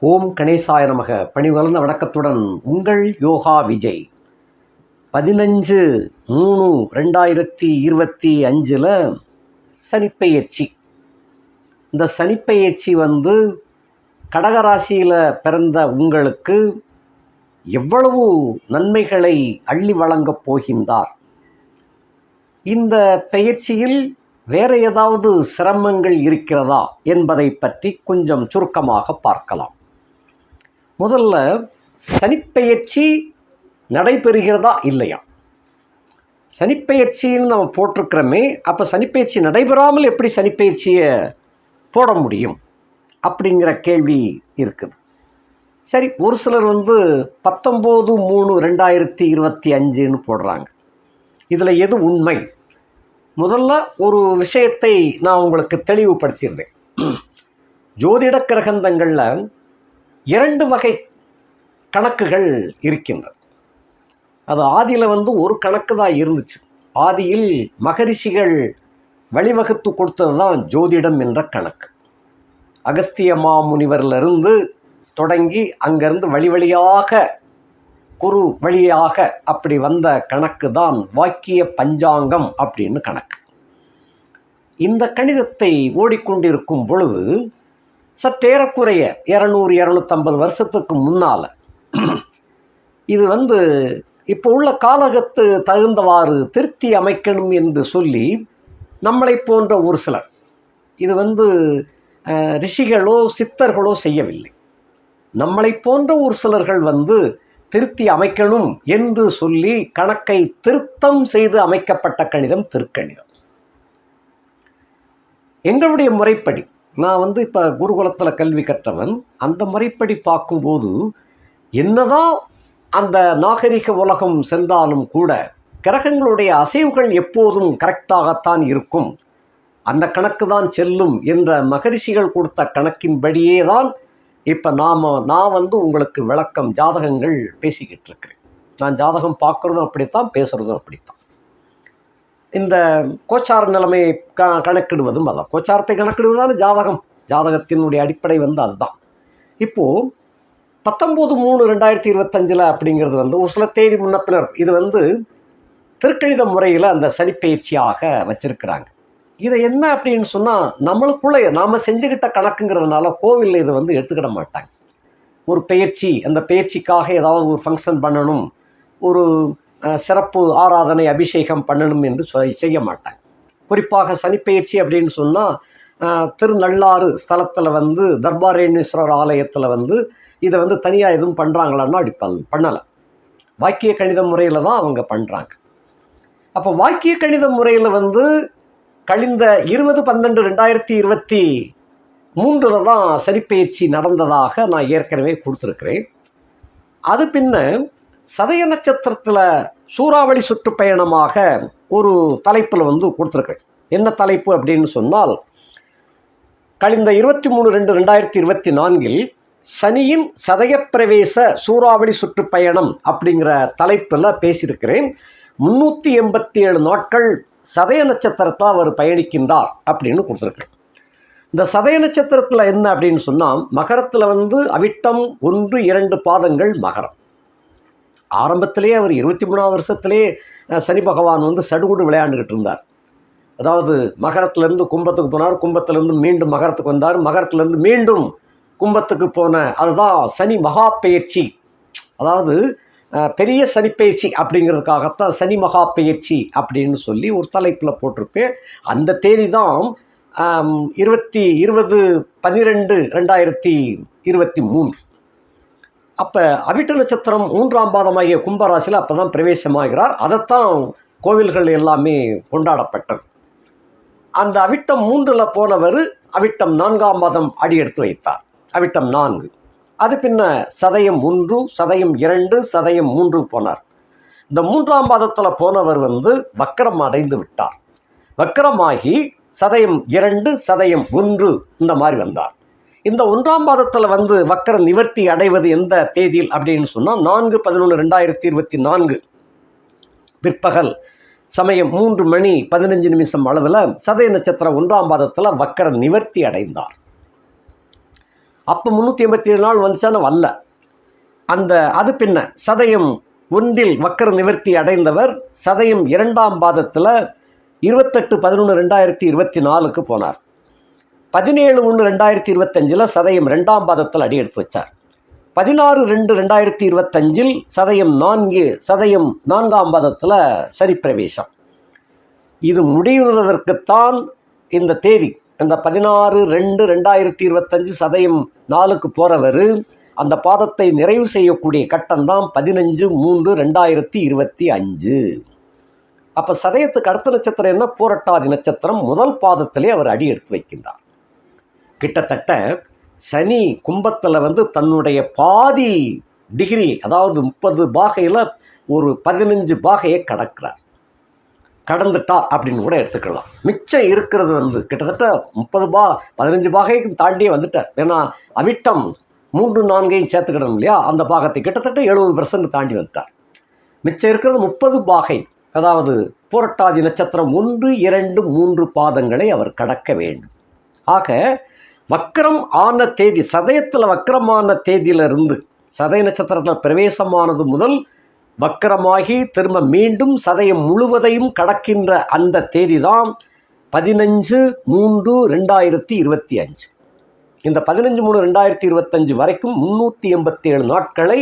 ஓம் கணேசாய நமக. பணிவளர்ந்த வணக்கத்துடன் உங்கள் யோகா விஜய். பதினஞ்சு மூணு ரெண்டாயிரத்தி இருபத்தி அஞ்சில் சனிப்பெயர்ச்சி. இந்த சனிப்பெயர்ச்சி வந்து கடகராசியில் பிறந்த உங்களுக்கு எவ்வளவு நன்மைகளை அள்ளி வழங்கப் போகின்றார். இந்த பெயர்ச்சியில் வேறு ஏதாவது சிரமங்கள் இருக்கிறதா என்பதை பற்றி கொஞ்சம் சுருக்கமாக பார்க்கலாம். முதல்ல சனிப்பெயர்ச்சி நடைபெறுகிறதா இல்லையா? சனிப்பெயர்ச்சின்னு நம்ம போட்டிருக்கிறோமே அப்போ சனிப்பெயர்ச்சி நடைபெறாமல் எப்படி சனிப்பெயர்ச்சியை போட முடியும் அப்படிங்கிற கேள்வி இருக்குது. சரி ஒரு சிலர் வந்து பத்தொம்போது மூணு ரெண்டாயிரத்தி இருபத்தி அஞ்சுன்னு போடுறாங்க. இதில் எது உண்மை? முதல்ல ஒரு விஷயத்தை நான் உங்களுக்கு தெளிவுபடுத்தியிருந்தேன் ஜோதிட கிரகந்தங்களில் இரண்டு வகை கணக்குகள் இருக்கின்றது அது ஆதியில் வந்து ஒரு கணக்கு தான் இருந்துச்சு. ஆதியில் மகரிஷிகள் வழிவகுத்து கொடுத்தது தான் ஜோதிடம் என்ற கணக்கு. அகஸ்திய மாமுனிவரிலிருந்து தொடங்கி அங்கேருந்து வழி வழியாக குரு வழியாக அப்படி வந்த கணக்கு தான் வாக்கிய பஞ்சாங்கம் அப்படின்னு கணக்கு. இந்த கணிதத்தை ஓடிக்கொண்டிருக்கும் பொழுது சற்றேறக்குறைய இரநூறு இரநூத்தம்பது வருஷத்துக்கு முன்னால். இது வந்து இப்போ உள்ள காலகத்து தகுந்தவாறு திருத்தி அமைக்கணும் என்று சொல்லி நம்மளை போன்ற ஒரு சிலர் இது வந்து ரிஷிகளோ சித்தர்களோ செய்யவில்லை. நம்மளை போன்ற ஒரு சிலர்கள் வந்து திருத்தி அமைக்கணும் என்று சொல்லி கணக்கை திருத்தம் செய்து அமைக்கப்பட்ட கணிதம் திருக்கணிதம். எங்களுடைய முறைப்படி நான் வந்து இப்போ குருகுலத்தில் கல்வி கற்றவன் அந்த முறைப்படி பார்க்கும்போது என்னதான் அந்த நாகரிக உலகம் சென்றாலும் கூட கிரகங்களுடைய அசைவுகள் எப்போதும் கரெக்டாகத்தான் இருக்கும். அந்த கணக்கு தான் செல்லும் என்ற மகரிஷிகள் கொடுத்த கணக்கின்படியே தான் இப்போ நாம் நான் வந்து உங்களுக்கு விளக்கம் ஜாதகங்கள் பேசிக்கிட்டு இருக்கிறேன். நான் ஜாதகம் பார்க்குறதும் அப்படித்தான் பேசுகிறதும் அப்படித்தான். இந்த கோச்சார நிலைமையை க கணக்கிடுவதும் அதான். கோச்சாரத்தை கணக்கிடுவதான ஜாதகம். ஜாதகத்தினுடைய அடிப்படை வந்து அதுதான். இப்போது பத்தொம்போது மூணு ரெண்டாயிரத்தி இருபத்தஞ்சில் அப்படிங்கிறது வந்து ஒரு சில தேதி முன்னப்பினர் இது வந்து திருக்கணித முறையில் அந்த சனிப்பெயர்ச்சியாக வச்சுருக்கிறாங்க. இதை என்ன அப்படின்னு சொன்னால் நம்மளுக்குள்ளே நாம் செஞ்சுக்கிட்ட கணக்குங்கிறதுனால கோவிலில் இதை வந்து எடுத்துக்கிட மாட்டாங்க. ஒரு பயிற்சி அந்த பயிற்சிக்காக ஏதாவது ஒரு ஃபங்க்ஷன் பண்ணணும். ஒரு சிறப்பு ஆராதனை அபிஷேகம் பண்ணணும் என்று சொ- செய்ய மாட்டாங்க. குறிப்பாக சனிப்பெயர்ச்சி அப்படின்னு சொன்னால் திருநள்ளாறு ஸ்தலத்தில் வந்து தர்பாரேணீஸ்வரர் ஆலயத்தில் வந்து இதை வந்து தனியாக எதுவும் பண்ணுறாங்களான்னா அப்படி பண் பண்ணலை. வாக்கிய கணித முறையில் தான் அவங்க பண்ணுறாங்க அப்போ வாக்கிய கணித முறையில் வந்து கழிந்த இருபது பன்னெண்டு ரெண்டாயிரத்தி இருபத்தி மூன்றில் தான் சரிப்பெயர்ச்சி நடந்ததாக நான் ஏற்கனவே கொடுத்துருக்கிறேன். அது பின்ன சதய நட்சத்திரத்தில் சூறாவளி சுற்றுப்பயணமாக ஒரு தலைப்பில் வந்து கொடுத்துருக்கேன் என்ன தலைப்பு அப்படின்னு சொன்னால் கழிந்த இருபத்தி மூணு ரெண்டு ரெண்டாயிரத்தி இருபத்தி நான்கில் சனியின் சதயப்பிரவேச சூறாவளி சுற்றுப்பயணம் அப்படிங்கிற தலைப்பில் பேசியிருக்கிறேன். முந்நூற்றி எண்பத்தி ஏழு நாட்கள் சதய நட்சத்திரத்தில் அவர் பயணிக்கின்றார் அப்படின்னு கொடுத்துருக்கேன் இந்த சதய நட்சத்திரத்தில் என்ன அப்படின்னு சொன்னால் மகரத்தில் வந்து அவிட்டம் ஒன்று இரண்டு பாதங்கள் மகரம். ஆரம்பத்திலேயே அவர் இருபத்தி மூணாவது வருஷத்திலே சனி பகவான் வந்து சடுகுடு விளையாண்டுக்கிட்டு இருந்தார். அதாவது மகரத்திலேருந்து கும்பத்துக்கு போனார் கும்பத்திலேருந்து மீண்டும் மகரத்துக்கு வந்தார் மகரத்திலேருந்து மீண்டும் கும்பத்துக்கு போன அதுதான் சனி மகா பெயர்ச்சி அதாவது பெரிய சனிப்பயிற்சி அப்படிங்கிறதுக்காகத்தான் சனி மகா பெயர்ச்சி அப்படின்னு சொல்லி ஒரு தலைப்பில் போட்டிருப்பேன். அந்த தேதி தான் இருபத்தி இருபது பன்னிரெண்டு ரெண்டாயிரத்தி இருபத்தி மூன்று. அப்போ அவிட்ட நட்சத்திரம் மூன்றாம் பாதமாகிய கும்பராசியில் அப்போ தான் பிரவேசமாகிறார். அதைத்தான் கோவில்கள் எல்லாமே கொண்டாடப்பட்டது. அந்த அவிட்டம் மூன்றில் போனவர் அவிட்டம் நான்காம் பாதம் அடி எடுத்து வைத்தார். அவிட்டம் நான்கு. அது பின்ன சதயம் ஒன்று சதயம் இரண்டு சதயம் மூன்று போனார். இந்த மூன்றாம் பாதத்தில் போனவர் வந்து வக்கரம் அடைந்து விட்டார். வக்கரமாகி சதயம் இரண்டு சதயம் ஒன்று இந்த மாதிரி வந்தார். இந்த ஒன்றாம் பாதத்தில் வந்து வக்கர நிவர்த்தி அடைவது எந்த தேதியில் அப்படின்னு சொன்னால் நான்கு பதினொன்று ரெண்டாயிரத்தி இருபத்தி நான்கு. பிற்பகல் சமயம் மூன்று மணி பதினஞ்சு நிமிஷம் அளவில் சதய நட்சத்திரம் ஒன்றாம் பாதத்தில் வக்கர நிவர்த்தி அடைந்தார். அப்போ முந்நூற்றி எண்பத்தி ஏழு நாள் வந்துச்சான வல்ல அந்த அது பின்ன சதயம் ஒன்றில் வக்கர நிவர்த்தி அடைந்தவர் சதயம் இரண்டாம் பாதத்தில் இருபத்தெட்டு பதினொன்று ரெண்டாயிரத்தி இருபத்தி நாலுக்கு போனார். பதினேழு ஒன்று ரெண்டாயிரத்தி இருபத்தஞ்சில் சதயம் ரெண்டாம் பாதத்தில் அடி எடுத்து வச்சார். பதினாறு ரெண்டு ரெண்டாயிரத்தி இருபத்தஞ்சில் சதயம் நான்கு சதயம் நான்காம் பாதத்தில் சரிப்பிரவேசம். இது முடிவதற்குத்தான் இந்த தேதி இந்த பதினாறு ரெண்டு ரெண்டாயிரத்தி இருபத்தஞ்சு சதயம் நாலுக்கு போகிறவர் அந்த பாதத்தை நிறைவு செய்யக்கூடிய கட்டம்தான் பதினஞ்சு மூன்று ரெண்டாயிரத்தி இருபத்தி அஞ்சு. அப்போ சதயத்துக்கு அடுத்த நட்சத்திரம் என்ன? பூரட்டாதி நட்சத்திரம் முதல் பாதத்திலே அவர் அடி எடுத்து வைக்கின்றார். கிட்டத்தட்ட சனி கும்பத்தில் வந்து தன்னுடைய பாதி டிகிரி அதாவது முப்பது பாகையில் ஒரு பதினஞ்சு பாகையை கடக்கிறார். கடந்துட்டார் அப்படின்னு கூட எடுத்துக்கலாம். மிச்சம் இருக்கிறது வந்து கிட்டத்தட்ட முப்பது பா பதினஞ்சு பாகைக்கு தாண்டியே வந்துட்டார். ஏன்னா அவிட்டம் மூன்று நான்கையும் சேர்த்துக்கிடணும் இல்லையா? அந்த பாகத்தை கிட்டத்தட்ட எழுபது பர்சன்ட் தாண்டி வந்துட்டார். மிச்சம் இருக்கிறது முப்பது பாகை அதாவது புரட்டாதி நட்சத்திரம் ஒன்று இரண்டு மூன்று பாதங்களை அவர் கடக்க வேண்டும். ஆக வக்கரம் ஆன தேதி சதயத்தில் வக்கரமான தேதியிலிருந்து சதய நட்சத்திரத்தில் பிரவேசமானது முதல் வக்கரமாகி திரும்ப மீண்டும் சதயம் முழுவதையும் கடக்கின்ற அந்த தேதி தான் பதினஞ்சு மூன்று ரெண்டாயிரத்தி இருபத்தி அஞ்சு. இந்த பதினஞ்சு மூணு ரெண்டாயிரத்தி இருபத்தஞ்சு வரைக்கும் முந்நூற்றி எண்பத்தி ஏழு நாட்களை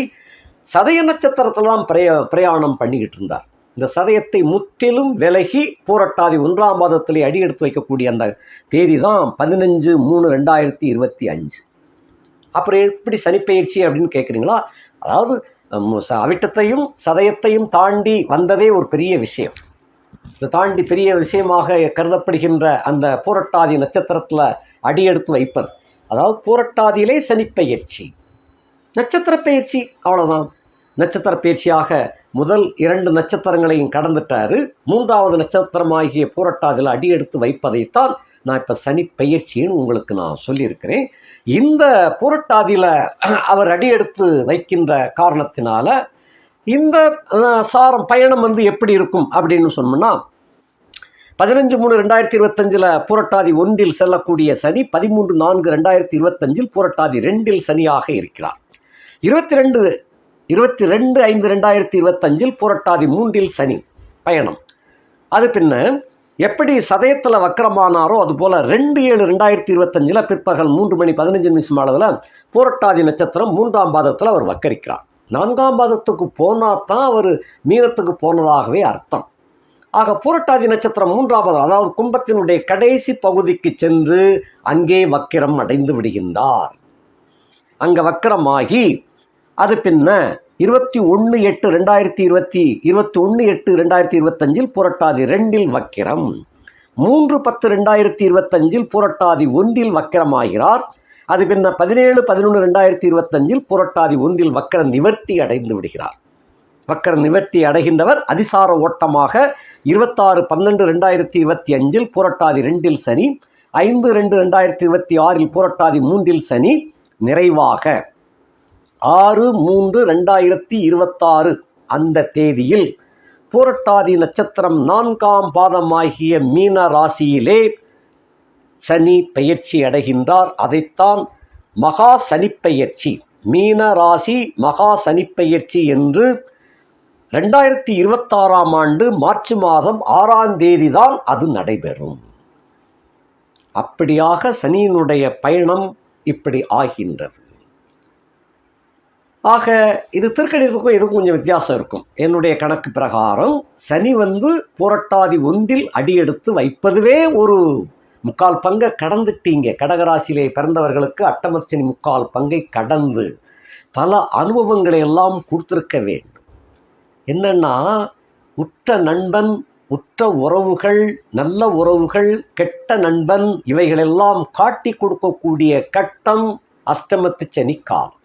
சதய நட்சத்திரத்தில் தான் பிரய பிரயாணம் பண்ணிக்கிட்டு இருந்தார். இந்த சதயத்தை முற்றிலும் விலகி பூரட்டாதி ஒன்றாம் மாதத்திலே அடி எடுத்து வைக்கக்கூடிய அந்த தேதி தான் பதினஞ்சு மூணு ரெண்டாயிரத்தி இருபத்தி அஞ்சு. அப்புறம் எப்படி சனிப்பெயர்ச்சி அப்படின்னு கேட்குறீங்களா அதாவது அவிட்டத்தையும் சதயத்தையும் தாண்டி வந்ததே ஒரு பெரிய விஷயம். இதை தாண்டி பெரிய விஷயமாக கருதப்படுகின்ற அந்த பூரட்டாதி நட்சத்திரத்தில் அடியெடுத்து வைப்பது. அதாவது பூரட்டாதியிலே சனிப்பெயர்ச்சி. நட்சத்திர பயிற்சி அவ்வளோதான் நட்சத்திர பயிற்சியாக முதல் இரண்டு நட்சத்திரங்களையும் கடந்துட்டாரு. மூன்றாவது நட்சத்திரமாகிய பூரட்டாதியில் அடியெடுத்து வைப்பதைத்தான் நான் இப்போ சனி பயிற்சின்னு உங்களுக்கு நான் சொல்லியிருக்கிறேன். இந்த பூரட்டாதியில் அவர் அடியெடுத்து வைக்கின்ற காரணத்தினால இந்த சாரம் பயணம் வந்து எப்படி இருக்கும் அப்படின்னு சொன்னோம்னா பதினஞ்சு மூணு ரெண்டாயிரத்தி இருபத்தஞ்சில் பூரட்டாதி ஒன்றில் செல்லக்கூடிய சனி பதிமூன்று நான்கு ரெண்டாயிரத்தி இருபத்தஞ்சில் பூரட்டாதி ரெண்டில் சனியாக இருக்கிறார். இருபத்தி ரெண்டு இருபத்தி ரெண்டு ஐந்து ரெண்டாயிரத்தி இருபத்தஞ்சில் புரட்டாதி மூன்றில் சனி பயணம். அது பின்ன எப்படி சதயத்தில் வக்கரமானாரோ அதுபோல் ரெண்டு ஏழு ரெண்டாயிரத்தி இருபத்தஞ்சில் பிற்பகல் மூன்று மணி பதினஞ்சு நிமிஷம் அளவில் பூரட்டாதி நட்சத்திரம் மூன்றாம் பாதத்தில் அவர் வக்கரிக்கிறார். நான்காம் பாதத்துக்கு போனால் தான் அவர் மீனத்துக்கு போனதாகவே அர்த்தம். ஆக பூரட்டாதி நட்சத்திரம் மூன்றாம் பாதம் அதாவது கும்பத்தினுடைய கடைசி பகுதிக்கு சென்று அங்கே வக்கிரம் அடைந்து விடுகின்றார். அங்கே வக்கிரமாகி அது பின்ன இருபத்தி ஒன்று எட்டு ரெண்டாயிரத்தி இருபத்தி இருபத்தி ஒன்று எட்டு ரெண்டாயிரத்தி இருபத்தஞ்சில் புரட்டாதி ரெண்டில் வக்கிரம். மூன்று பத்து ரெண்டாயிரத்தி இருபத்தஞ்சில் புரட்டாதி ஒன்றில் வக்கிரமாகிறார். அது பின்ன பதினேழு பதினொன்று ரெண்டாயிரத்தி இருபத்தஞ்சில் புரட்டாதி ஒன்றில் வக்கர நிவர்த்தி அடைந்து விடுகிறார். வக்கர நிவர்த்தி அடைகின்றவர் அதிசார ஓட்டமாக இருபத்தாறு பன்னெண்டு ரெண்டாயிரத்தி இருபத்தி அஞ்சில் புரட்டாதி ரெண்டில் சனி ஐந்து ரெண்டு ரெண்டாயிரத்தி இருபத்தி ஆறில் புரட்டாதி மூன்றில் சனி நிறைவாக. ஆறு மூன்று ரெண்டாயிரத்தி இருபத்தாறு. அந்த தேதியில் பூரட்டாதி நட்சத்திரம் நான்காம் பாதமாகிய மீன ராசியிலே சனி பெயர்ச்சி அடைகின்றார். அதைத்தான் மகா சனிப்பெயர்ச்சி மீன ராசி மகா சனிப்பெயர்ச்சி என்று ரெண்டாயிரத்தி இருபத்தாறாம் ஆண்டு மார்ச் மாதம் ஆறாம் தேதி தான் அது நடைபெறும். அப்படியாக சனியினுடைய பயணம் இப்படி ஆகின்றது. ஆக இது திருக்கணிதத்துக்கும் இதுக்கும் கொஞ்சம் வித்தியாசம் இருக்கும். என்னுடைய கணக்கு பிரகாரம் சனி வந்து புரட்டாதி ஒன்றில் அடியெடுத்து வைப்பதுவே ஒரு முக்கால் பங்கை கடந்துட்டீங்க. கடகராசியிலே பிறந்தவர்களுக்கு அட்டமர்ச்சனி முக்கால் பங்கை கடந்து பல அனுபவங்களை எல்லாம் கொடுத்துருக்க வேண்டும். என்னன்னா உற்ற நண்பன் உற்ற உறவுகள் நல்ல உறவுகள் கெட்ட நண்பன் இவைகளெல்லாம் காட்டி கொடுக்கக்கூடிய கட்டம் அஷ்டமத்து சனி காலம்.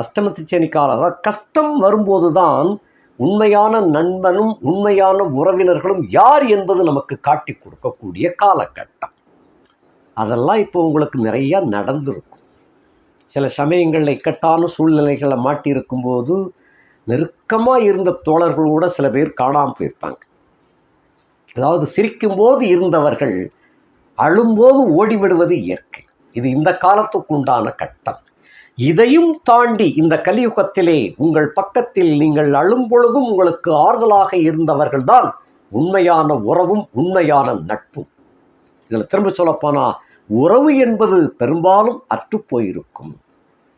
அஷ்டமத்து சனி காலம் அதாவது கஷ்டம் வரும்போது தான் உண்மையான நண்பனும் உண்மையான உறவினர்களும் யார் என்பது நமக்கு காட்டி கொடுக்கக்கூடிய காலகட்டம். அதெல்லாம் இப்போ உங்களுக்கு நிறையா நடந்திருக்கும். சில சமயங்களில் இக்கட்டான சூழ்நிலைகளை மாட்டியிருக்கும்போது நெருக்கமாக இருந்த தோழர்கள் கூட சில பேர் காணாமல் போயிருப்பாங்க. அதாவது சிரிக்கும்போது இருந்தவர்கள் அழும்போது ஓடிவிடுவது இயற்கை. இது இந்த காலத்துக்கு உண்டான கட்டம். இதையும் தாண்டி இந்த கலியுகத்திலே உங்கள் பக்கத்தில் நீங்கள் அழும் பொழுதும் உங்களுக்கு ஆறுதலாக இருந்தவர்கள்தான் உண்மையான உறவும் உண்மையான நட்பும். இதில் திரும்ப சொல்லப்போனா உறவு என்பது பெரும்பாலும் அற்றுப்போயிருக்கும்.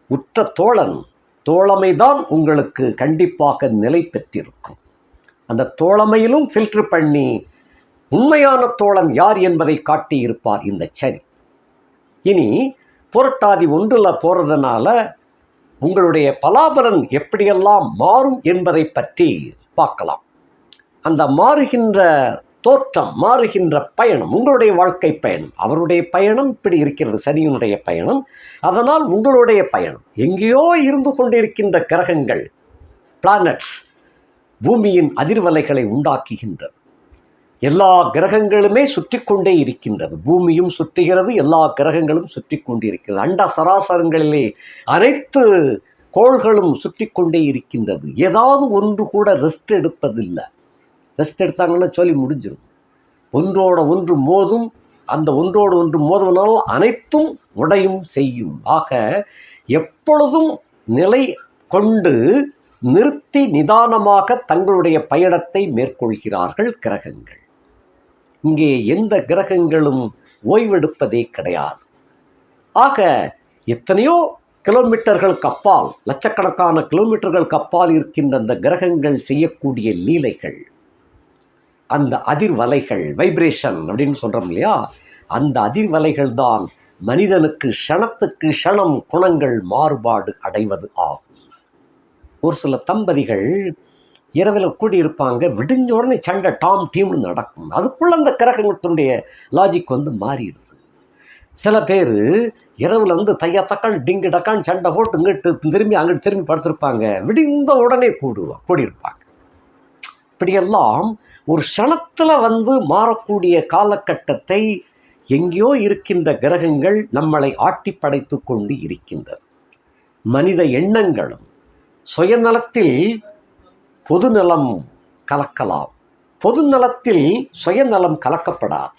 உற்ற தோழன் தோழமைதான் உங்களுக்கு கண்டிப்பாக நிலை பெற்றிருக்கும். அந்த தோழமையிலும் ஃபில்டர் பண்ணி உண்மையான தோழன் யார் என்பதை காட்டியிருப்பார் இந்த சரி. இனி புரட்டாதி ஒன்றில் போகிறதுனால உங்களுடைய பலாபலன் எப்படியெல்லாம் மாறும் என்பதை பற்றி பார்க்கலாம். அந்த மாறுகின்ற தோற்றம் மாறுகின்ற பயணம் உங்களுடைய வாழ்க்கை பயணம் அவருடைய பயணம் இப்படி இருக்கிறது சனியினுடைய பயணம் அதனால் உங்களுடைய பயணம். எங்கேயோ இருந்து கொண்டிருக்கின்ற கிரகங்கள் பிளானட்ஸ் பூமியின் அதிர்வலைகளை உண்டாக்குகின்றது. எல்லா கிரகங்களுமே சுற்றி கொண்டே இருக்கின்றது. பூமியும் சுற்றுகிறது எல்லா கிரகங்களும் சுற்றி கொண்டிருக்கிறது அண்ட சராசரங்களிலே அனைத்து கோள்களும் சுற்றி கொண்டே இருக்கின்றது. ஏதாவது ஒன்று கூட ரெஸ்ட் எடுப்பதில்லை. ரெஸ்ட் எடுத்தாங்கன்னா சொல்லி முடிஞ்சிடும் ஒன்றோட ஒன்று மோதும். அந்த ஒன்றோடு ஒன்று மோதுவனால் அனைத்தும் உடையும் செய்யும். ஆக எப்பொழுதும் நிலை கொண்டு நிறுத்தி நிதானமாக தங்களுடைய பயணத்தை மேற்கொள்கிறார்கள் கிரகங்கள். இங்கே எந்த கிரகங்களும் ஓய்வெடுப்பதே கிடையாது. ஆக எத்தனையோ கிலோமீட்டர்களுக்கு அப்பால் லட்சக்கணக்கான கிலோமீட்டர்களுக்கு அப்பால் இருக்கின்ற அந்த கிரகங்கள் செய்யக்கூடிய லீலைகள் அந்த அதிர்வலைகள் வைப்ரேஷன் அப்படின்னு சொல்கிறோம் இல்லையா? அந்த அதிர்வலைகள் தான் மனிதனுக்கு க்ஷணத்துக்கு க்ஷணம் குணங்கள் மாறுபாடு அடைவது ஆகும். ஒரு சில தம்பதிகள் இரவில் கூடியிருப்பாங்க விடிஞ்ச உடனே சண்டை டாம் டீம்னு நடக்கும். அதுக்குள்ளே அந்த கிரகங்களுடைய லாஜிக் வந்து மாறிடுது. சில பேர் இரவில் வந்து தையா தக்கான் டிங்கு டக்கான் சண்டை போட்டு இங்கிட்டு திரும்பி அங்கிட்டு திரும்பி படுத்திருப்பாங்க. விடிந்த உடனே கூடுவோம் கூடியிருப்பாங்க. இப்படியெல்லாம் ஒரு க்ஷணத்தில் வந்து மாறக்கூடிய காலகட்டத்தை எங்கேயோ இருக்கின்ற கிரகங்கள் நம்மளை ஆட்டி படைத்து கொண்டு இருக்கின்றது. மனித எண்ணங்களும் சுயநலத்தில் பொதுநலம் கலக்கலாம். பொதுநலத்தில் சுயநலம் கலக்கப்படாது.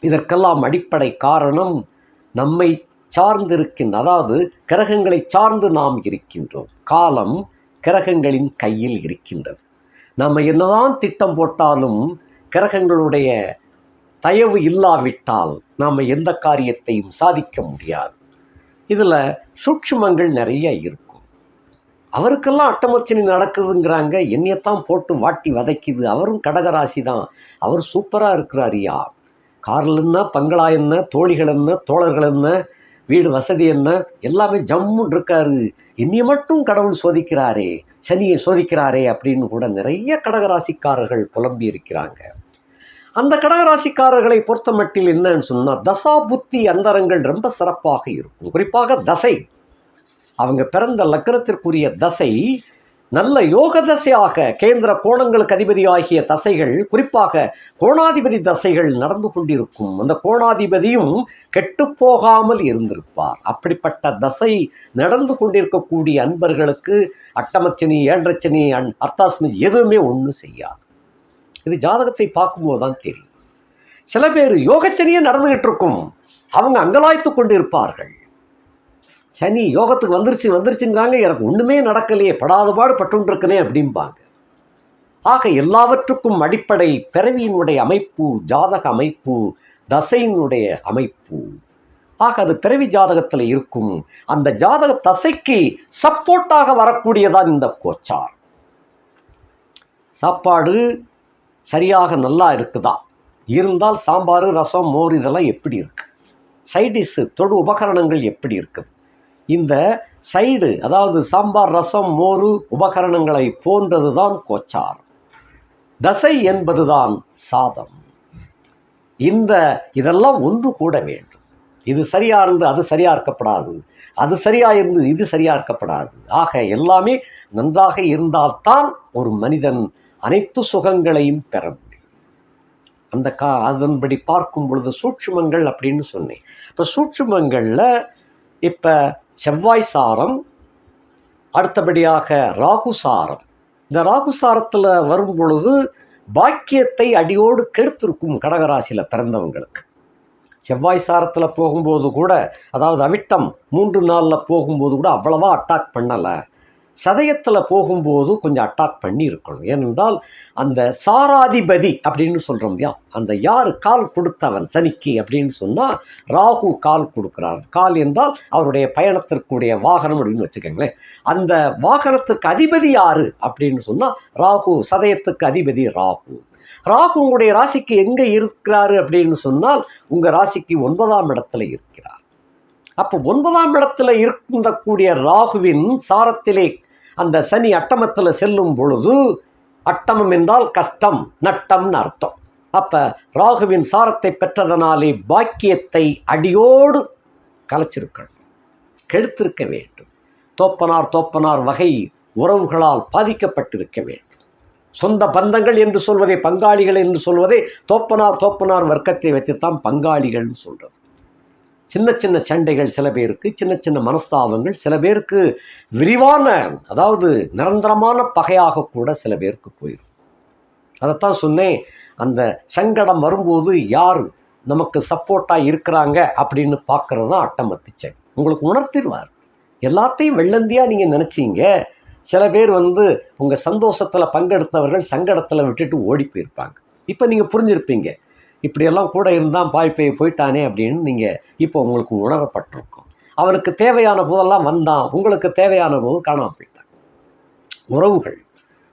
இதற்கெல்லாம் அடிப்படை காரணம் நம்மை சார்ந்திருக்கின்ற அதாவது கிரகங்களை சார்ந்து நாம் இருக்கின்றோம். காலம் கிரகங்களின் கையில் இருக்கின்றது. நம்ம என்னதான் திட்டம் போட்டாலும் கிரகங்களுடைய தயவு இல்லாவிட்டால் நாம் எந்த காரியத்தையும் சாதிக்க முடியாது. இதில் சூட்சுமங்கள் நிறைய இருக்கும். அவருக்கெல்லாம் அட்டமர்ச்சனை நடக்குதுங்கிறாங்க. என்னையத்தான் போட்டு வாட்டி வதைக்குது. அவரும் கடகராசி தான் அவர் சூப்பராக இருக்கிறாரியா காரில் என்ன பங்களா என்ன தோழிகள் என்ன தோழர்கள் என்ன வீடு வசதி என்ன எல்லாமே ஜம்முன்னு இருக்காரு. என்னையை மட்டும் கடவுள் சோதிக்கிறாரே சனியை சோதிக்கிறாரே அப்படின்னு கூட நிறைய கடகராசிக்காரர்கள் புலம்பி இருக்கிறாங்க. அந்த கடகராசிக்காரர்களை பொறுத்த மட்டில் என்னன்னு சொன்னால் தசா புத்தி அந்தரங்கள் ரொம்ப சிறப்பாக இருக்கும். குறிப்பாக தசை. அவங்க பிறந்த லக்னத்திற்குரிய தசை நல்ல யோக தசையாக கேந்திர கோணங்களுக்கு அதிபதி ஆகிய தசைகள் குறிப்பாக கோணாதிபதி தசைகள் நடந்து கொண்டிருக்கும். அந்த கோணாதிபதியும் கெட்டுப்போகாமல் இருந்திருப்பார். அப்படிப்பட்ட தசை நடந்து கொண்டிருக்கக்கூடிய அன்பர்களுக்கு அட்டமச்சனி ஏழரச்சனி அன் அர்த்தாஸ்மி எதுவுமே ஒன்றும் செய்யாது. இது ஜாதகத்தை பார்க்கும்போது தான் தெரியும். சில பேர் யோகச்சனியே நடந்துகிட்டு இருக்கும் அவங்க அங்கலாய்த்து கொண்டிருப்பார்கள். சனி யோகத்துக்கு வந்துருச்சு வந்துருச்சுங்காங்க எனக்கு ஒன்றுமே நடக்கலையே படாத பாடு பட்டுருக்கனே அப்படிம்பாங்க. ஆக எல்லாவற்றுக்கும் அடிப்படை பிறவியினுடைய அமைப்பு ஜாதக அமைப்பு தசையினுடைய அமைப்பு. ஆக அது பிறவி ஜாதகத்தில் இருக்கும். அந்த ஜாதக தசைக்கு சப்போர்ட்டாக வரக்கூடியதான் இந்த கோச்சார் சாப்பாடு சரியாக நல்லா இருக்குதா? இருந்தால் சாம்பார் ரசம் மோர் இதெல்லாம் எப்படி இருக்குது சைடிஷ்ஷு தொடு உபகரணங்கள் எப்படி இருக்குது? இந்த சைடு அதாவது சாம்பார் ரசம் மோரு உபகரணங்களை போன்றது தான் கோச்சார். தசை என்பதுதான் சாதம். இந்த இதெல்லாம் ஒன்று கூட வேண்டும். இது சரியாக இருந்து அது சரியாக இருக்கப்படாது அது சரியாக இருந்து இது சரியாக இருக்கப்படாது ஆக எல்லாமே நன்றாக இருந்தால்தான் ஒரு மனிதன் அனைத்து சுகங்களையும் பெற முடியும். அந்த கா அதன்படி பார்க்கும் பொழுது சூட்சுமங்கள் அப்படின்னு சொன்னேன். இப்போ சூட்சுமங்களில் இப்போ செவ்வாய் சாரம் அடுத்தபடியாக ராகு சாரம். இந்த ராகு சாரத்தில் வரும் பொழுது பாக்கியத்தை அடியோடு கெடுத்திருக்கும் கடகராசியில் பிறந்தவங்களுக்கு. செவ்வாய் சாரத்தில் போகும்போது கூட அதாவது அவிட்டம் மூன்று நாளில் போகும்போது கூட அவ்வளவா அட்டாக் பண்ணலை. சதயத்தில் போகும்போது கொஞ்சம் அட்டாக் பண்ணி இருக்கணும். ஏனென்றால் அந்த சாராதிபதி அப்படின்னு சொல்கிறோம் இல்லையா? அந்த யார்? கால் கொடுத்தவன் சனிக்கு அப்படின்னு சொன்னால் ராகு கால் கொடுக்குறார். கால் என்றால் அவருடைய பயணத்திற்குடைய வாகனம் அப்படின்னு வச்சுக்கோங்களேன். அந்த வாகனத்துக்கு அதிபதி யார்? அப்படின்னு சொன்னால் ராகு சதயத்துக்கு அதிபதி ராகு. ராகு உங்களுடைய ராசிக்கு எங்கே இருக்கிறாரு அப்படின்னு சொன்னால் உங்கள் ராசிக்கு ஒன்பதாம் இடத்துல இருக்கிறார். அப்போ ஒன்பதாம் இடத்துல இருக்கக்கூடிய ராகுவின் சாரத்திலே அந்த சனி அட்டமத்தில் செல்லும் பொழுது அட்டமம் என்றால் கஷ்டம் நட்டம்னு அர்த்தம். அப்போ ராகுவின் சாரத்தை பெற்றதனாலே பாக்கியத்தை அடியோடு கலைச்சிருக்கணும். கெடுத்திருக்க வேண்டும். தோப்பனார் தோப்பனார் வகை உறவுகளால் பாதிக்கப்பட்டிருக்க வேண்டும். சொந்த பந்தங்கள் என்று சொல்வதை பங்காளிகள் என்று சொல்வதை தோப்பனார் தோப்பனார் வர்க்கத்தை வைத்துத்தான் பங்காளிகள்னு சொல்கிறது சின்ன சின்ன சண்டைகள் சில பேருக்கு சின்ன சின்ன மனஸ்தாபங்கள் சில பேருக்கு விரிவான அதாவது நிரந்தரமான பகையாக கூட சில பேருக்கு போயிடும் அதைத்தான் சொன்னேன். அந்த சங்கடம் வரும்போது யார் நமக்கு சப்போர்ட்டாக இருக்கிறாங்க அப்படின்னு பார்க்குறது தான் அட்டமத்திச்சை உங்களுக்கு உணர்த்திடுவார். எல்லாத்தையும் வெள்ளந்தியாக நீங்கள் நினச்சிங்க. சில பேர் வந்து உங்கள் சந்தோஷத்தில் பங்கெடுத்தவர்கள் சங்கடத்தில் விட்டுட்டு ஓடி போயிருப்பாங்க. இப்போ நீங்கள் புரிஞ்சிருப்பீங்க. இப்படியெல்லாம் கூட இருந்தால் பாய்ப்பை போயிட்டானே அப்படின்னு நீங்கள் இப்போ உங்களுக்கு உணரப்பட்டிருக்கும். அவனுக்கு தேவையான போதெல்லாம் வந்தான் உங்களுக்கு தேவையான போது காணாமல் போயிட்டான் உறவுகள்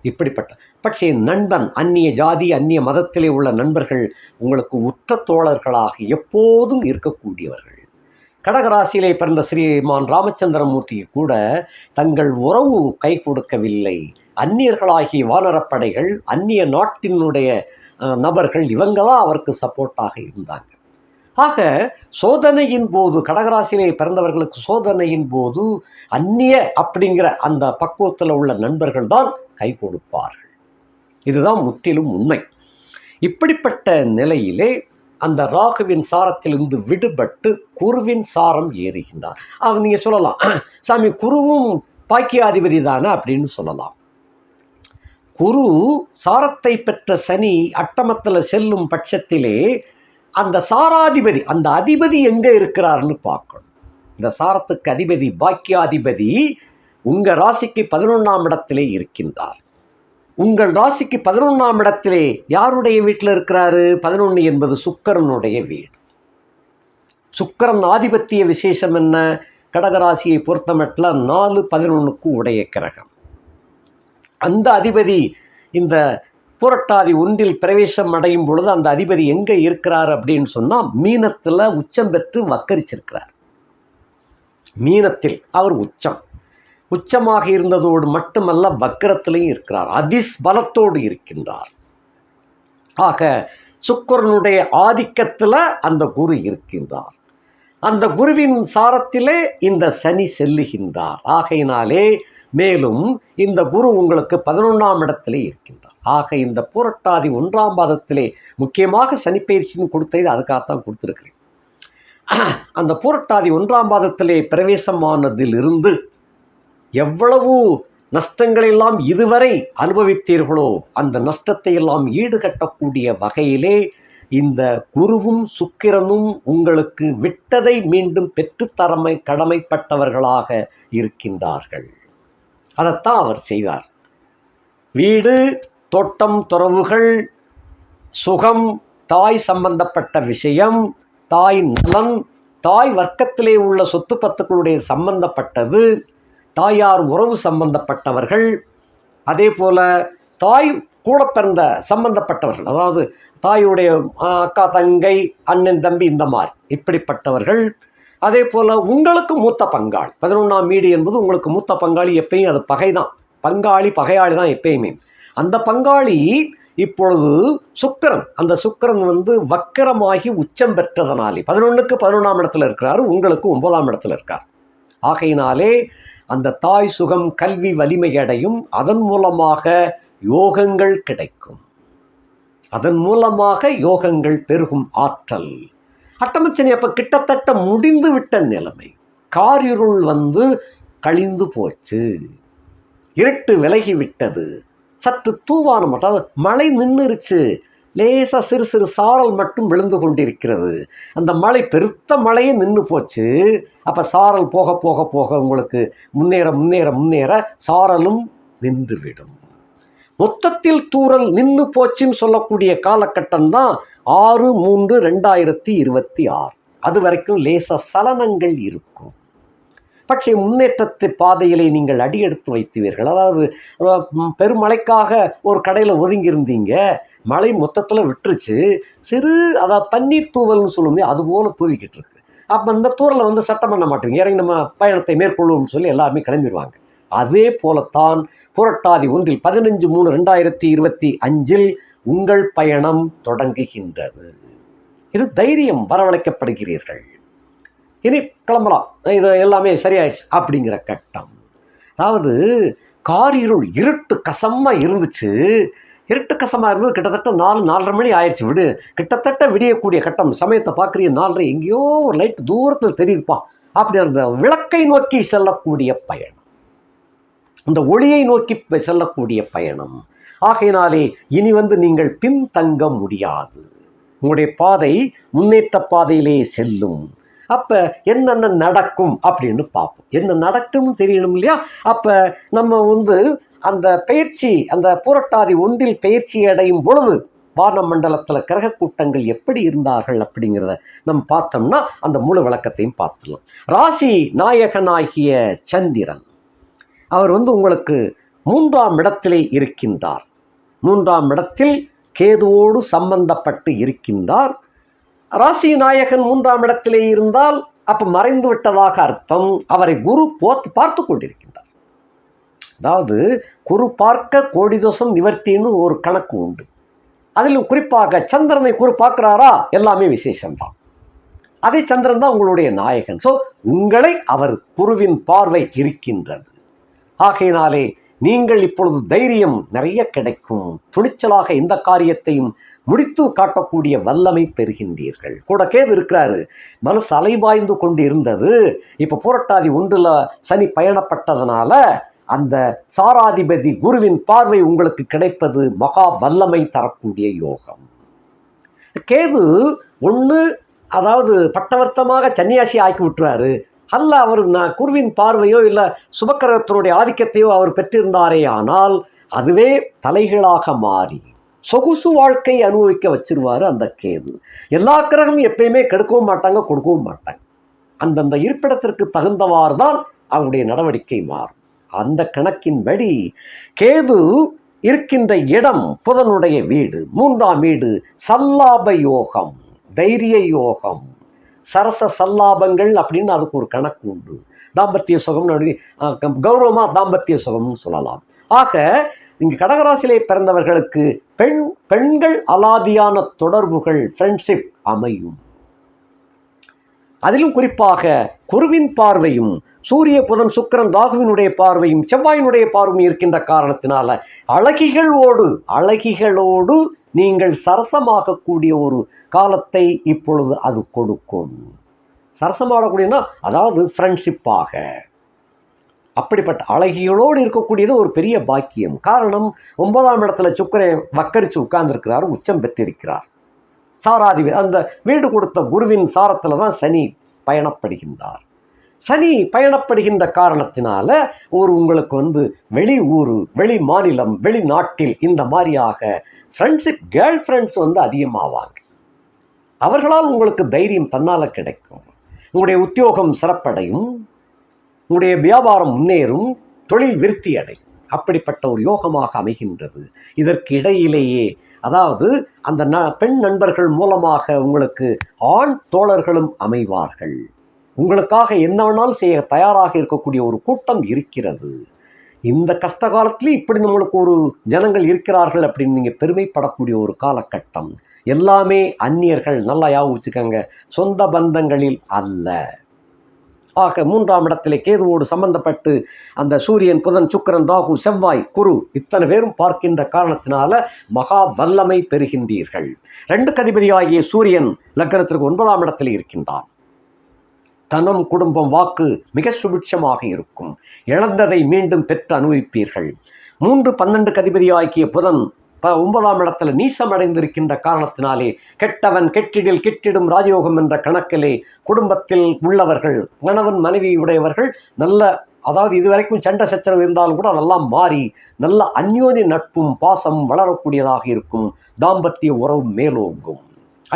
இப்படிப்பட்ட பட்சே நண்பன் அந்நிய ஜாதி அந்நிய மதத்திலே உள்ள நண்பர்கள் உங்களுக்கு உற்ற தோழர்களாக எப்போதும் இருக்கக்கூடியவர்கள். கடகராசியிலே பிறந்த ஸ்ரீமான் ராமச்சந்திரமூர்த்திக்கு கூட தங்கள் உறவு கை கொடுக்கவில்லை. அந்நியர்களாகிய வானரப்படைகள் அந்நிய நாட்டினுடைய நபர்கள் இவங்க அவருக்கு சப்போர்ட்டாக இருந்தாங்க. ஆக சோதனையின் போது கடகராசியிலே பிறந்தவர்களுக்கு சோதனையின் போது அந்நிய அப்படிங்கிற அந்த பக்குவத்தில் உள்ள நண்பர்கள் தான் கை கொடுப்பார்கள். இதுதான் முற்றிலும் உண்மை. இப்படிப்பட்ட நிலையிலே அந்த ராகுவின் சாரத்திலிருந்து விடுபட்டு குருவின் சாரம் ஏறுகின்றார். அவன் நீங்கள் சொல்லலாம் சாமி குருவும் பாக்கியாதிபதி தானே அப்படின்னு சொல்லலாம். குரு சாரத்தை பெற்ற சனி அட்டமத்தில் செல்லும் பட்சத்திலே அந்த சாராதிபதி அந்த அதிபதி எங்கே இருக்கிறாருன்னு பார்க்கணும். இந்த சாரத்துக்கு அதிபதி பாக்கியாதிபதி உங்கள் ராசிக்கு பதினொன்றாம் இடத்திலே இருக்கின்றார். உங்கள் ராசிக்கு பதினொன்றாம் இடத்திலே யாருடைய வீட்டில் இருக்கிறாரு? பதினொன்று என்பது சுக்கரனுடைய வீடு. சுக்கரன் ஆதிபத்திய விசேஷம் என்ன? கடகராசியை பொறுத்தமட்டில் நாலு பதினொன்றுக்கு உடைய கிரகம். அந்த அதிபதி இந்த புரட்டாதி ஒன்றில் பிரவேசம் அடையும் பொழுது அந்த அதிபதி எங்கே இருக்கிறார் அப்படின்னு சொன்னால் மீனத்தில் உச்சம் பெற்று வக்கரிச்சிருக்கிறார். மீனத்தில் அவர் உச்சம். உச்சமாக இருந்ததோடு மட்டுமல்ல வக்கரத்திலையும் இருக்கிறார். அதிஸ் பலத்தோடு இருக்கின்றார். ஆக சுக்கரனுடைய ஆதிக்கத்தில் அந்த குரு இருக்கின்றார். அந்த குருவின் சாரத்திலே இந்த சனி செல்லுகின்றார். ஆகையினாலே மேலும் இந்த குரு உங்களுக்கு பதினொன்றாம் இடத்திலே இருக்கின்றார். ஆக இந்த புரட்டாதி ஒன்றாம் பாதத்திலே முக்கியமாக சனிப்பயிற்சின்னு கொடுத்தது அதுக்காகத்தான் கொடுத்துருக்கிறேன். அந்த புரட்டாதி ஒன்றாம் பாதத்திலே பிரவேசமானதிலிருந்து எவ்வளவு நஷ்டங்களெல்லாம் இதுவரை அனுபவித்தீர்களோ அந்த நஷ்டத்தை எல்லாம் ஈடுகட்டக்கூடிய வகையிலே இந்த குருவும் சுக்கிரனும் உங்களுக்கு விட்டதை மீண்டும் பெற்றுத்தரமை கடமைப்பட்டவர்களாக இருக்கின்றார்கள். அதைத்தான் அவர் செய்வார் வீடு தோட்டம் துறவுகள் சுகம் தாய் சம்பந்தப்பட்ட விஷயம் தாய் நலன் தாய் வர்க்கத்திலே உள்ள சொத்து பத்துக்களுடைய சம்பந்தப்பட்டது தாயார் உறவு சம்பந்தப்பட்டவர்கள் அதே போல் தாய் கூட பிறந்த சம்பந்தப்பட்டவர்கள் அதாவது தாயுடைய அக்கா தங்கை அண்ணன் தம்பி இந்த மாதிரி இப்படிப்பட்டவர்கள். அதே போல் உங்களுக்கு மூத்த பங்காளி பதினொன்றாம் வீடு என்பது உங்களுக்கு மூத்த பங்காளி எப்பயும் அது பகை தான் பங்காளி பகையாளி தான் எப்பயுமே. அந்த பங்காளி இப்பொழுது சுக்கிரன். அந்த சுக்கரன் வந்து வக்கரமாகி உச்சம் பெற்றதனாலே பதினொன்றுக்கு பதினொன்றாம் இடத்துல இருக்கிறாரு உங்களுக்கு ஒன்பதாம் இடத்துல இருக்கார். ஆகையினாலே அந்த தாய் சுகம் கல்வி வலிமை அடையும். அதன் மூலமாக யோகங்கள் கிடைக்கும். அதன் மூலமாக யோகங்கள் பெருகும் ஆற்றல். அட்டமச்சனி அப்போ கிட்டத்தட்ட முடிந்து விட்ட நிலைமை. காரிருள் வந்து கழிந்து போச்சு. இருட்டு விலகி விட்டது. சற்று தூவானம் அதாவது மழை நின்றுருச்சு லேசாக சிறு சிறு சாரல் மட்டும் விழுந்து கொண்டிருக்கிறது. அந்த மழை பெருத்த மழையே நின்று போச்சு. அப்போ சாரல் போக போக போக உங்களுக்கு முன்னேற முன்னேற முன்னேற சாரலும் நின்றுவிடும். மொத்தத்தில் தூறல் நின்று போச்சுன்னு சொல்லக்கூடிய காலகட்டம் தான் ஆறு மூன்று ரெண்டாயிரத்தி இருபத்தி ஆறு. அது வரைக்கும் லேச சலனங்கள் இருக்கும். പക്ഷേ முன்னேற்றத்து பாதையிலே நீங்கள் அடியெடுத்து வைத்தீர்கள் அதாவது அஹ், பெருமழைக்காக ஒரு கடையில் ஒதுங்கியிருந்தீங்க மழை மொத்தத்தில் விட்டுருச்சு சிறு அதாவது தண்ணீர் தூவல்னு சொல்லுமே அது போல தூவிக்கிட்டு இருக்கு அப்போ இந்த தூரலை வந்து சட்டம் பண்ண மாட்டீங்க இறங்கி நம்ம பயணத்தை மேற்கொள்வோம்னு சொல்லி எல்லாருமே கிளம்பிடுவாங்க அதே போலத்தான் புரட்டாதி ஒன்றில் பதினஞ்சு மூணு ரெண்டாயிரத்தி இருபத்தி அஞ்சில் உங்கள் பயணம் தொடங்குகின்றது இது தைரியம் வரவழைக்கப்படுகிறீர்கள் இனி கிளம்பலாம். இது எல்லாமே சரியாயிடுச்சு அப்படிங்கிற கட்டம். அதாவது காரிருள் இருட்டு கசமாக இருந்துச்சு. இருட்டு கசமாக இருந்தது கிட்டத்தட்ட நாலு நாலரை மணி ஆயிடுச்சு விடு. கிட்டத்தட்ட விடியக்கூடிய கட்டம். சமயத்தை பார்க்குறீங்க நாலரை எங்கேயோ ஒரு லைட் தூரத்தில் தெரியுதுப்பா. அப்படி அந்த விளக்கை நோக்கி செல்லக்கூடிய பயணம். அந்த ஒளியை நோக்கி செல்லக்கூடிய பயணம். ஆகையினாலே இனி வந்து நீங்கள் பின்தங்க முடியாது. உங்களுடைய பாதை முன்னேற்ற பாதையிலே செல்லும். அப்போ என்னென்ன நடக்கும் அப்படின்னு பார்ப்போம். என்ன நடக்கும்னு தெரியணும் இல்லையா? அப்போ நம்ம வந்து அந்த பயிற்சி அந்த புரட்டாதி ஒன்றில் பயிற்சி அடையும் பொழுது வான மண்டலத்தில் எப்படி இருந்தார்கள் அப்படிங்கிறத நம்ம பார்த்தோம்னா அந்த முழு விளக்கத்தையும் பார்த்துடலாம். ராசி நாயகனாகிய சந்திரன் அவர் வந்து உங்களுக்கு மூன்றாம் இடத்திலே இருக்கின்றார். மூன்றாம் இடத்தில் கேதுவோடு சம்பந்தப்பட்டு இருக்கின்றார். ராசி நாயகன் மூன்றாம் இடத்திலே இருந்தால் அப்ப மறைந்து விட்டதாக அர்த்தம். அவரை குரு போத்து பார்த்து கொண்டிருக்கின்றார். அதாவது குரு பார்க்க கோடி தோஷம் நிவர்த்தின்னு ஒரு கணக்கு உண்டு. அதிலும் குறிப்பாக சந்திரனை குரு பார்க்கிறாரா? எல்லாமே விசேஷம்தான். அதே சந்திரன் தான் உங்களுடைய நாயகன். ஸோ உங்களை அவர் குருவின் பார்வை இருக்கின்றது. ஆகையினாலே நீங்கள் இப்பொழுது தைரியம் நிறைய கிடைக்கும். துணிச்சலாக எந்த காரியத்தையும் முடித்து காட்டக்கூடிய வல்லமை பெறுகின்றீர்கள். கூட கேது இருக்கிறாரு. மனசு அலைவாய்ந்து கொண்டு இருந்தது இப்போ புரட்டாதி ஒன்றில் சனி பயணப்பட்டதனால அந்த சாராதிபதி குருவின் பார்வை உங்களுக்கு கிடைப்பது மகா வல்லமை தரக்கூடிய யோகம். கேது ஒன்று அதாவது பட்டவர்த்தமாக சன்னியாசி ஆக்கி விட்டுறாரு. அல்ல அவர் நான் குருவின் பார்வையோ இல்லை சுபக்கரத்தினுடைய ஆதிக்கத்தையோ அவர் பெற்றிருந்தாரே ஆனால் அதுவே தலைகளாக மாறி சொகுசு வாழ்க்கை அனுபவிக்க வச்சிருவாரு அந்த கேது. எல்லா கிரகமும் எப்பயுமே கெடுக்கவும் மாட்டாங்க கொடுக்கவும் மாட்டாங்க. அந்தந்த இருப்பிடத்திற்கு தகுந்தவாறு தான் அவங்களுடைய நடவடிக்கை மாறும். அந்த கணக்கின்படி கேது இருக்கின்ற இடம் புதனுடைய வீடு மூன்றாம் வீடு சல்லாப யோகம் தைரிய யோகம். சரச சல்லாபங்கள் அப்படின்னு அதுக்கு ஒரு கணக்கு உண்டு. தாம்பத்திய சுகம்னு கௌரவமாக தாம்பத்திய சுகம்னு சொல்லலாம். ஆக இங்கு கடகராசியிலே பிறந்தவர்களுக்கு பெண் பெண்கள் அலாதியான தொடர்புகள் ஃப்ரெண்ட்ஷிப் அமையும். அதிலும் குறிப்பாக குருவின் பார்வையும் சூரிய புதன் சுக்கிரன் ராகுவினுடைய பார்வையும் செவ்வாயினுடைய பார்வையும் இருக்கின்ற காரணத்தினால அழகிகளோடு அழகிகளோடு நீங்கள் சரசமாகக்கூடிய ஒரு காலத்தை இப்பொழுது அது கொடுக்கும். சரசமாடக்கூடியனா அதாவது ஃப்ரெண்ட்ஷிப்பாக அப்படிப்பட்ட அழகிகளோடு இருக்கக்கூடியது ஒரு பெரிய பாக்கியம். காரணம் ஒன்பதாம் இடத்துல சுக்கரை வக்கரிச்சு உட்கார்ந்துருக்கிறார் உச்சம் பெற்றிருக்கிறார். சாராதி அந்த வீடு கொடுத்த குருவின் சாரத்தில் தான் சனி பயணப்படுகின்றார். சனி பயணப்படுகின்ற காரணத்தினால ஒரு உங்களுக்கு வந்து வெளி ஊர் வெளி மாநிலம் வெளிநாட்டில் இந்த மாதிரியாக ஃப்ரெண்ட்ஷிப் கேர்ள் ஃப்ரெண்ட்ஸ் வந்து அதிகமாவாங்க. அவர்களால் உங்களுக்கு தைரியம் தன்னால் கிடைக்கும். உங்களுடைய உத்தியோகம் சிறப்படையும். உங்களுடைய வியாபாரம் முன்னேறும் தொழில் விருத்தி அடையும். அப்படிப்பட்ட ஒரு யோகமாக அமைகின்றது. இதற்கு இடையிலேயே அதாவது அந்த ந பெண் நண்பர்கள் மூலமாக உங்களுக்கு ஆண் தோழர்களும் அமைவார்கள். உங்களுக்காக என்ன வேணாலும் செய்ய தயாராக இருக்கக்கூடிய ஒரு கூட்டம் இருக்கிறது. இந்த கஷ்ட காலத்திலே இப்படி நம்மளுக்கு ஒரு ஜனங்கள் இருக்கிறார்கள் அப்படின்னு நீங்கள் பெருமைப்படக்கூடிய ஒரு காலகட்டம். எல்லாமே அந்நியர்கள் நல்லா யாபகம் வச்சுக்கோங்க. சொந்த பந்தங்களில் அல்ல. ஆக மூன்றாம் இடத்திலே கேதுவோடு சம்பந்தப்பட்டு அந்த சூரியன் புதன் சுக்கிரன் ராகு செவ்வாய் குரு இத்தனை பேரும் பார்க்கின்ற காரணத்தினால மகா வல்லமை பெறுகின்றீர்கள். ரெண்டு கதிபதியாகிய சூரியன் லக்னத்திற்கு ஒன்பதாம் இடத்தில் இருக்கின்றான். தனம் குடும்பம் வாக்கு மிக சுபிட்சமாக இருக்கும். இழந்ததை மீண்டும் பெற்று அனுபவிப்பீர்கள். மூன்று பன்னெண்டு கதிபதியாகிய புதன் இப்போ ஒன்பதாம் இடத்துல நீசம் அடைந்திருக்கின்ற காரணத்தினாலே கெட்டவன் கெட்டிடில் கெட்டிடும் ராஜயோகம் என்ற கணக்கிலே குடும்பத்தில் உள்ளவர்கள் கணவன் மனைவி உடையவர்கள் நல்ல அதாவது இதுவரைக்கும் சண்டை சச்சரவு இருந்தாலும் கூட அதெல்லாம் மாறி நல்ல அந்யோனி நட்பும் பாசம் வளரக்கூடியதாக இருக்கும். தாம்பத்திய உறவு மேலோங்கும்.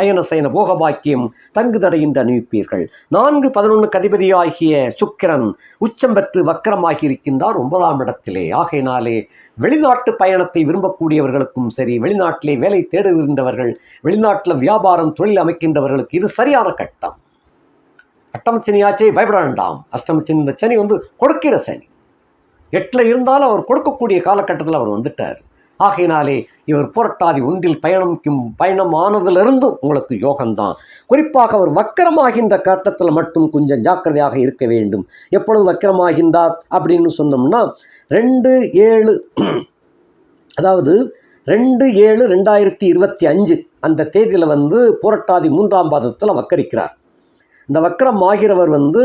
அயன சயன போகபாக்கியம் தங்கு தடையின்றி அணிவிப்பீர்கள் நான்கு பதினொன்று கதிபதியாகிய சுக்கிரன் உச்சம் பெற்று வக்கரமாகி இருக்கின்றார் ஒன்பதாம் இடத்திலே. ஆகையினாலே வெளிநாட்டு பயணத்தை விரும்பக்கூடியவர்களுக்கும் சரி வெளிநாட்டிலே வேலை தேடுகின்றவர்கள் வெளிநாட்டில் வியாபாரம் தொழில் அமைக்கின்றவர்களுக்கு இது சரியான கட்டம். அட்டம சனியாச்சே பயப்பட வேண்டாம் அஷ்டம சனி இந்த சனி வந்து கொடுக்கிற சனி. எட்டில் இருந்தாலும் அவர் கொடுக்கக்கூடிய காலகட்டத்தில் அவர் வந்துட்டார். ஆகையினாலே இவர் புரட்டாதி ஒன்றில் பயணம் பயணமானதிலிருந்து உங்களுக்கு யோகம்தான். குறிப்பாக அவர் வக்கரமாகின்ற கட்டத்தில் மட்டும் கொஞ்சம் ஜாக்கிரதையாக இருக்க வேண்டும். எப்பொழுது வக்கரமாகின்றார் அப்படின்னு சொன்னோம்னா ரெண்டு ஏழு அதாவது ரெண்டு ஏழு ரெண்டாயிரத்தி இருபத்தி அஞ்சு அந்த தேதியில் வந்து புரட்டாதி மூன்றாம் பாதத்தில் வக்கரிக்கிறார். இந்த வக்கரம் ஆகிறவர் வந்து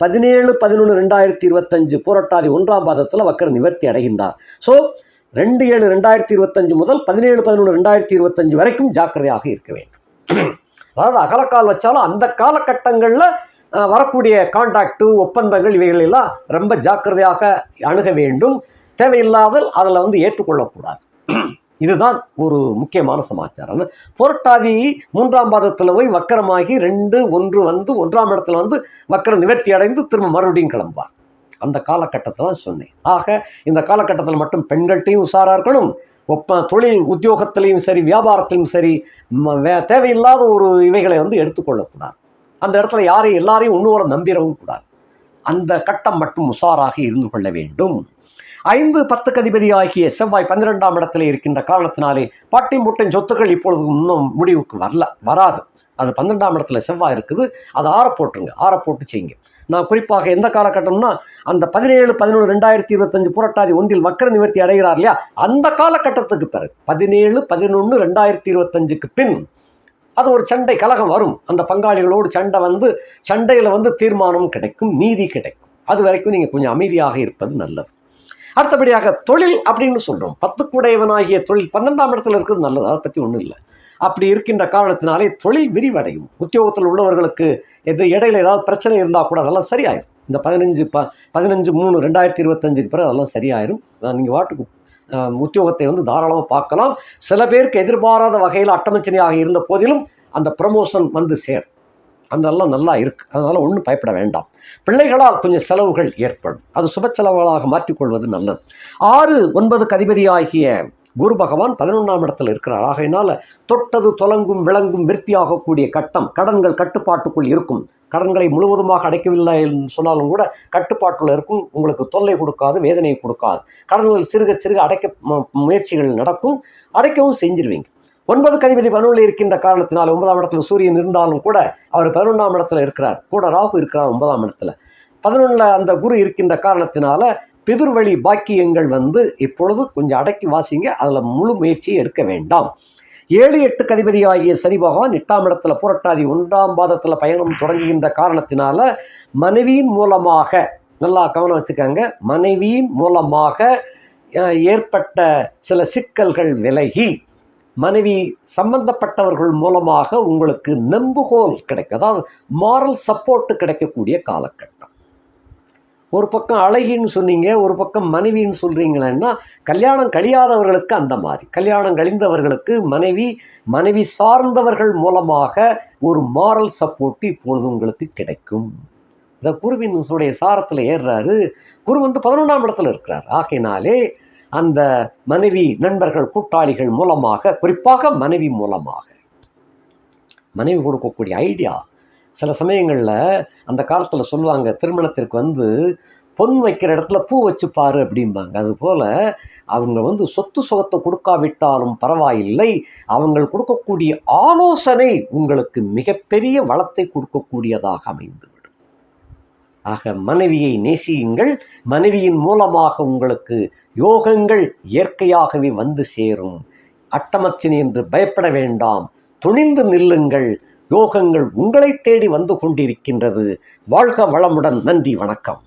பதினேழு பதினொன்று ரெண்டாயிரத்தி இருபத்தஞ்சு புரட்டாதி ஒன்றாம் பாதத்தில் வக்கர நிவர்த்தி அடைகின்றார். ஸோ ரெண்டு ஏழு ரெண்டாயிரத்தி இருபத்தஞ்சு முதல் பதினேழு பதினொன்று ரெண்டாயிரத்தி இருபத்தஞ்சு வரைக்கும் ஜாக்கிரதையாக இருக்க வேண்டும். அதாவது அகலக்கால் வச்சாலும் அந்த காலகட்டங்களில் வரக்கூடிய கான்டாக்டு ஒப்பந்தங்கள் இவைகளெல்லாம் ரொம்ப ஜாக்கிரதையாக அணுக வேண்டும். தேவையில்லாத அதில் வந்து ஏற்றுக்கொள்ளக்கூடாது. இதுதான் ஒரு முக்கியமான சமாச்சாரம். புரட்டாதி மூன்றாம் பாதத்தில் போய் வக்கரமாகி ரெண்டு ஒன்று வந்து ஒன்றாம் இடத்துல வந்து வக்கரம் நிவர்த்தி அடைந்து திரும்ப மறுபடியும் கிளம்புவார். அந்த காலகட்டத்தை தான் சொன்னேன். ஆக இந்த காலகட்டத்தில் மட்டும் பெண்கள்கிட்டையும் உஷாராக இருக்கணும். ஒப்ப தொழில் உத்தியோகத்திலையும் சரி வியாபாரத்திலையும் சரி ம- வே- தேவையில்லாத ஒரு இவைகளை வந்து எடுத்துக்கொள்ளக்கூடாது. அந்த இடத்துல யாரையும் எல்லாரையும் ஒன்று நம்பிடவும் கூடாது. அந்த கட்டம் மட்டும் உஷாராக இருந்து கொள்ள வேண்டும். ஐந்து பத்துக்கு அதிபதி ஆகிய செவ்வாய் பன்னிரெண்டாம் இடத்துல இருக்கின்ற காரணத்தினாலே பாட்டி மூட்டையின் சொத்துக்கள் இப்பொழுது இன்னும் முடிவுக்கு வரல வராது. அது பன்னிரெண்டாம் இடத்துல செவ்வாய் இருக்குது. அதை ஆற போட்டுருங்க ஆற போட்டு செய்யுங்க. நான் குறிப்பாக எந்த காலகட்டம்னா அந்த பதினேழு பதினொன்று ரெண்டாயிரத்தி இருபத்தஞ்சு புரட்டாதி ஒன்றில் வக்கர நிவர்த்தி அடைகிறார் இல்லையா? அந்த காலகட்டத்துக்கு பிறகு பதினேழு பதினொன்று ரெண்டாயிரத்தி இருபத்தஞ்சுக்கு பின் அது ஒரு சண்டை கலகம் வரும். அந்த பங்காளிகளோடு சண்டை வந்து சண்டையில் வந்து தீர்மானம் கிடைக்கும் நீதி கிடைக்கும். அது வரைக்கும் நீங்கள் கொஞ்சம் அமைதியாக இருப்பது நல்லது. அடுத்தபடியாக தொழில் அப்படின்னு சொல்கிறோம் பத்துக்குடையவனாகிய தொழில் பன்னெண்டாம் இடத்துல இருக்கிறது நல்லது. அதை பற்றி ஒன்றும் இல்லை. அப்படி இருக்கின்ற காரணத்தினாலே தொழில் விரிவடையும். உத்தியோகத்தில் உள்ளவர்களுக்கு எது இடையில ஏதாவது பிரச்சனை இருந்தால் கூட அதெல்லாம் சரியாயிடும் இந்த பதினஞ்சு ப பதினஞ்சு மூணு ரெண்டாயிரத்தி இருபத்தஞ்சுக்கு பிறகு அதெல்லாம் சரியாயிரும். நீங்கள் வாட்டுக்கு உத்தியோகத்தை வந்து தாராளமாக பார்க்கலாம். சில பேருக்கு எதிர்பாராத வகையில் அட்டமச்சனையாக இருந்த போதிலும் அந்த ப்ரமோஷன் வந்து சேர் அதெல்லாம் நல்லா இருக்குது அதனால் ஒன்றும் பயப்பட வேண்டாம். பிள்ளைகளால் கொஞ்சம் செலவுகள் ஏற்படும். அது சுப செலவுகளாக மாற்றிக்கொள்வது நல்லது. ஆறு ஒன்பதுக்கு அதிபதியாகிய குரு பகவான் பதினொன்றாம் இடத்துல இருக்கிறார். ஆகையினால் தொட்டது தொலங்கும் விளங்கும் விற்பியாகக்கூடிய கட்டம் கடன்கள் கட்டுப்பாட்டுக்குள் இருக்கும். கடன்களை முழுவதுமாக அடைக்கவில்லை என்று சொன்னாலும் கூட கட்டுப்பாட்டுள்ள இருக்கும். உங்களுக்கு தொல்லை கொடுக்காது வேதனை கொடுக்காது. கடன்கள் சிறுக சிறுக அடைக்க முயற்சிகள் நடக்கும். அடைக்கவும் செஞ்சிருவீங்க. ஒன்பது கதிபதி பனுவில் இருக்கின்ற காரணத்தினால் ஒன்பதாம் இடத்துல சூரியன் இருந்தாலும் கூட அவர் பதினொன்றாம் இடத்துல இருக்கிறார். கூட ராகு இருக்கிறார் ஒன்பதாம் இடத்துல. பதினொன்றில் அந்த குரு இருக்கின்ற காரணத்தினால பிதுர்வழி பாக்கியங்கள் வந்து இப்பொழுது கொஞ்சம் அடக்கி வாசிங்க அதில் முழு முயற்சியை எடுக்க வேண்டாம். ஏழு எட்டு கதிபதியாகிய சனி பகவான் எட்டாம் இடத்துல புரட்டாதி ஒன்றாம் பாதத்தில் பயணம் தொடங்குகின்ற காரணத்தினால மனைவியின் மூலமாக நல்லா கவனம் வச்சுக்கோங்க மனைவியின் மூலமாக ஏற்பட்ட சில சிக்கல்கள் விலகி மனைவி சம்பந்தப்பட்டவர்கள் மூலமாக உங்களுக்கு நம்புகோல் கிடைக்க அதாவது மாரல் சப்போர்ட்டு கிடைக்கக்கூடிய காலக்கட்டம் ஒரு பக்கம் அழகின்னு சொன்னீங்க ஒரு பக்கம் மனைவின்னு சொல்கிறீங்களேன்னா கல்யாணம் கழியாதவர்களுக்கு அந்த மாதிரி. கல்யாணம் கழிந்தவர்களுக்கு மனைவி மனைவி சார்ந்தவர்கள் மூலமாக ஒரு மாரல் சப்போர்ட் இப்பொழுது உங்களுக்கு கிடைக்கும். இந்த குருவின் உடைய சாரத்தில் ஏறுறாரு. குரு வந்து பதினொன்றாம் இடத்துல இருக்கிறார். ஆகையினாலே அந்த மனைவி நண்பர்கள் கூட்டாளிகள் மூலமாக குறிப்பாக மனைவி மூலமாக மனைவி கொடுக்கக்கூடிய ஐடியா சில சமயங்களில் அந்த காலத்தில் சொல்லுவாங்க திருமணத்திற்கு வந்து பொன் வைக்கிற இடத்துல பூ வச்சு பாரு அப்படிம்பாங்க அதுபோல் அவங்க வந்து சொத்து சுகத்தை கொடுக்காவிட்டாலும் பரவாயில்லை. அவங்க கொடுக்கக்கூடிய ஆலோசனை உங்களுக்கு மிகப்பெரிய வளத்தை கொடுக்கக்கூடியதாக அமைந்துவிடும். ஆக மனைவியை நேசியுங்கள். மனைவியின் மூலமாக உங்களுக்கு யோகங்கள் இயற்கையாகவே வந்து சேரும். அட்டமச்சினி என்று பயப்பட வேண்டாம். துணிந்து நில்லுங்கள். யோகங்கள் உங்களை தேடி வந்து கொண்டிருக்கின்றது. வாழ்க வளமுடன். நன்றி வணக்கம்.